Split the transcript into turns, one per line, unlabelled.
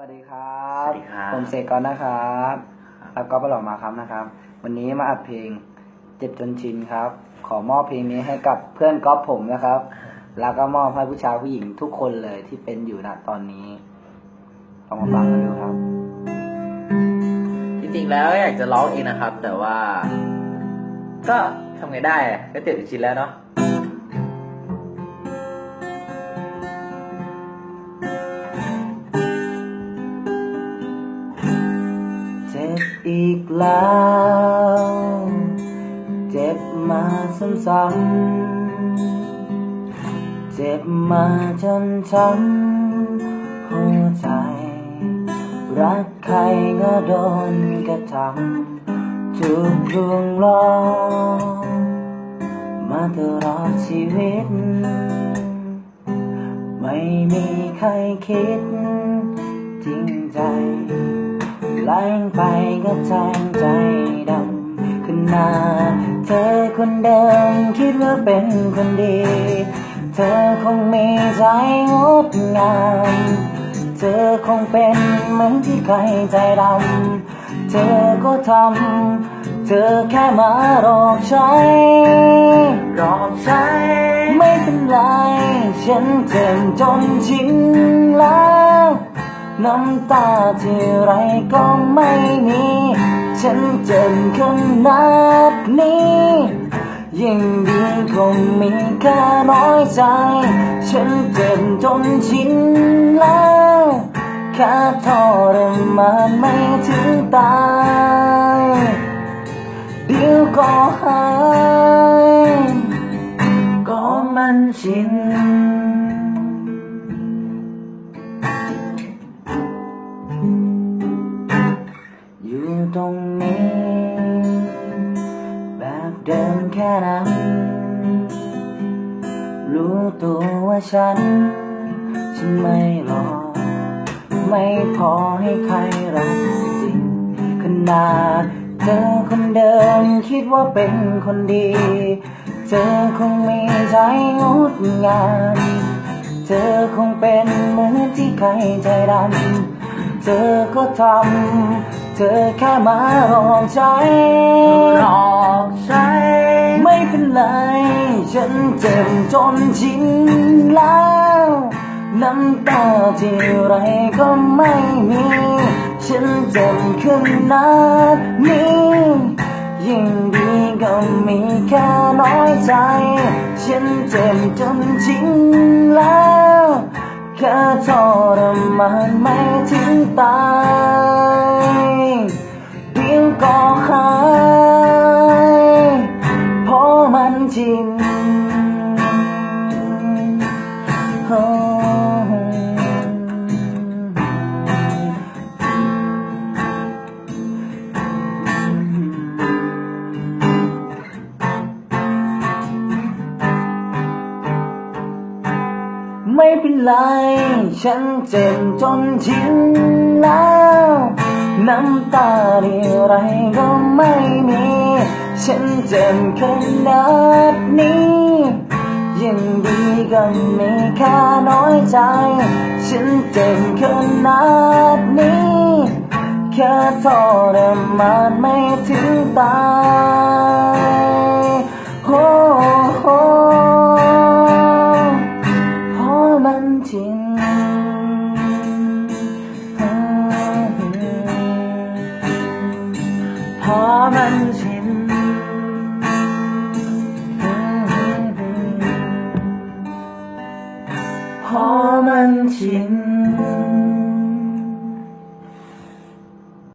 วัสดีครับ
สวัสดีครับ
ผมเสกกอนนะครับแล้วก็ประหลอดมาครับนะครับ วันนี้มาอัดเพลงเจ็บจนชินครับ ขอมอบเพลงนี้ให้กับเพื่อนก๊อฟผมนะครับ แล้วก็มอบให้ผู้ชายผู้หญิงทุกคนเลยที่เป็นอยู่ณตอนนี้ลองมาฟังกันดูครับ
จริงๆแล้วอยากจะร้องเองนะครับ แต่ว่า ก็ทำไงได้อะก็เจ็บชิ้นแล้วเนาะ
อีกแล้ว เจ็บมาซ้ำๆเจ็บมาจนช้ำหัวใจ รักใครก็โดนกระทำถูกลวงล้อมาตลอดชีวิต ไม่มีใครคิดจริงใจ แรงไปก็แทงใจดำขึ้นมา เธอคนเดิมคิดว่าเป็นคนดี เธอคงมีใจงดงาม เธอคงเป็นเหมือนที่ใครใจดำ เธอก็ทำ เธอแค่มาหลอกใช้
รองใช้
ไม่เป็นไร ฉันเจ็บจนชินแล้ว น้ำตาที่ไรก็ไม่มี ฉันเจ็บขนาดนี้ ยิ่งดีคงมีแค่น้อยใจ ฉันเจ็บจนชินแล้วแค่ทรมานไม่ถึงตายเดี๋ยวก็หายก็มันชิน ตรงนี้ แบบเดิมแค่นั้น รู้ตัวว่าฉัน ฉันไม่รอไม่พอให้ใครรักจริง ขนาดเธอคนเดิมคิดว่าเป็นคนดี เธอคงมีใจงดงามเธอคงเป็นเหมือนที่ใครใจดำเธอก็ทำ เธอแค่มาลองใจ
หลอกใช้
ไม่เป็นไร ฉันเจ็บจนชินแล้ว น้ำตาที่ไรก็ไม่มี ฉันเจ็บขนาดนี้ยิ่งดีก็มีแค่น้อยใจ ฉันเจ็บจนชินแล้วแค่ทรมานไม่ถึงตาย เป็นไร ฉันเจ็บจนชินแล้ว น้ำตาที่ไรก็ไม่มี ฉันเจ็บขนาดนี้ยิ่งดีก็มีแค่น้อยใจ ฉันเจ็บขนาดนี้แค่ทรมานไม่ถึงตาย พอมันชินเพราะมันชิน